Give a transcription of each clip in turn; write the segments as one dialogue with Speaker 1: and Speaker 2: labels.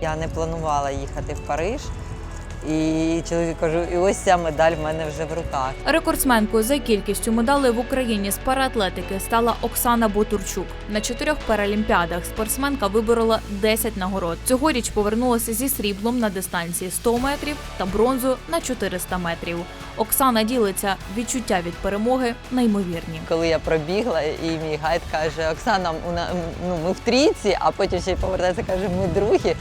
Speaker 1: Я не планувала їхати в Париж. І чоловік кажу, і ось ця медаль в мене вже в руках.
Speaker 2: Рекордсменкою за кількістю медалей в Україні з параатлетики стала Оксана Ботурчук. На чотирьох паралімпіадах спортсменка виборола 10 нагород. Цьогоріч повернулася зі сріблом на дистанції 100 метрів та бронзу на 400 метрів. Оксана ділиться відчуття від перемоги неймовірні.
Speaker 1: Коли я пробігла, і мій гайд каже: Оксана, ну, ми в трійці, а потім ще й повертається, каже, ми другі.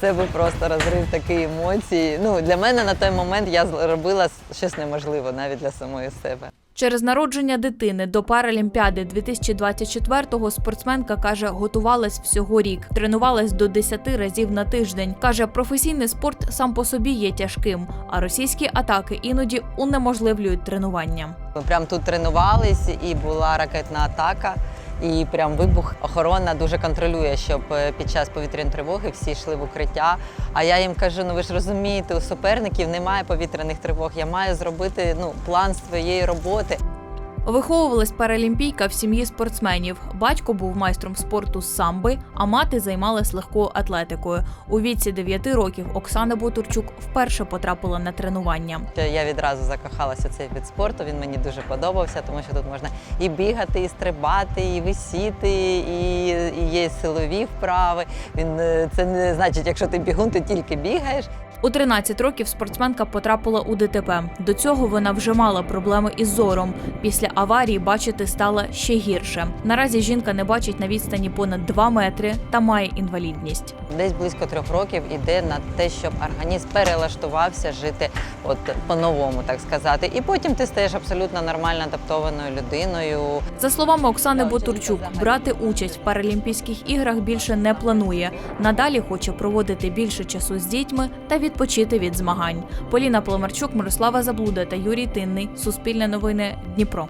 Speaker 1: Це був просто розрив такої емоції. Ну, для мене на той момент я зробила щось неможливе навіть для самої себе.
Speaker 2: Через народження дитини до Паралімпіади 2024-го спортсменка каже, готувалась всього рік, тренувалась до 10 разів на тиждень. каже, професійний спорт сам по собі є тяжким, а російські атаки іноді унеможливлюють тренування.
Speaker 1: Ми прям тут тренувались, і була ракетна атака. І прям вибух охорона дуже контролює, щоб е, під час повітряної тривоги всі йшли в укриття. А я їм кажу: ну ви ж розумієте, у суперників немає повітряних тривог. Я маю зробити ну план своєї роботи.
Speaker 2: Виховувалась паралімпійка в сім'ї спортсменів. Батько був майстром спорту з самби, а мати займалась легкою атлетикою. У віці 9 років Оксана Ботурчук вперше потрапила на тренування.
Speaker 1: Я відразу закохалася цей вид спорту. Він мені дуже подобався, тому що тут можна і бігати, і стрибати, і висіти, і є силові вправи. Він е, це не значить, якщо ти бігун, ти тільки бігаєш.
Speaker 2: У 13 років спортсменка потрапила у ДТП. До цього вона вже мала проблеми із зором. Після аварії бачити стало ще гірше. Наразі жінка не бачить на відстані понад 2 метри та має інвалідність.
Speaker 1: Десь близько трьох років іде на те, щоб організм перелаштувався жити от по-новому, так сказати. І потім ти стаєш абсолютно нормально адаптованою людиною.
Speaker 2: За словами Оксани Ботурчук, брати участь в Паралімпійських іграх більше не планує. Надалі хоче проводити більше часу з дітьми та відпочити від змагань. Поліна Поломарчук, Мирослава Заблуда та Юрій Тинний. Суспільне новини Дніпро.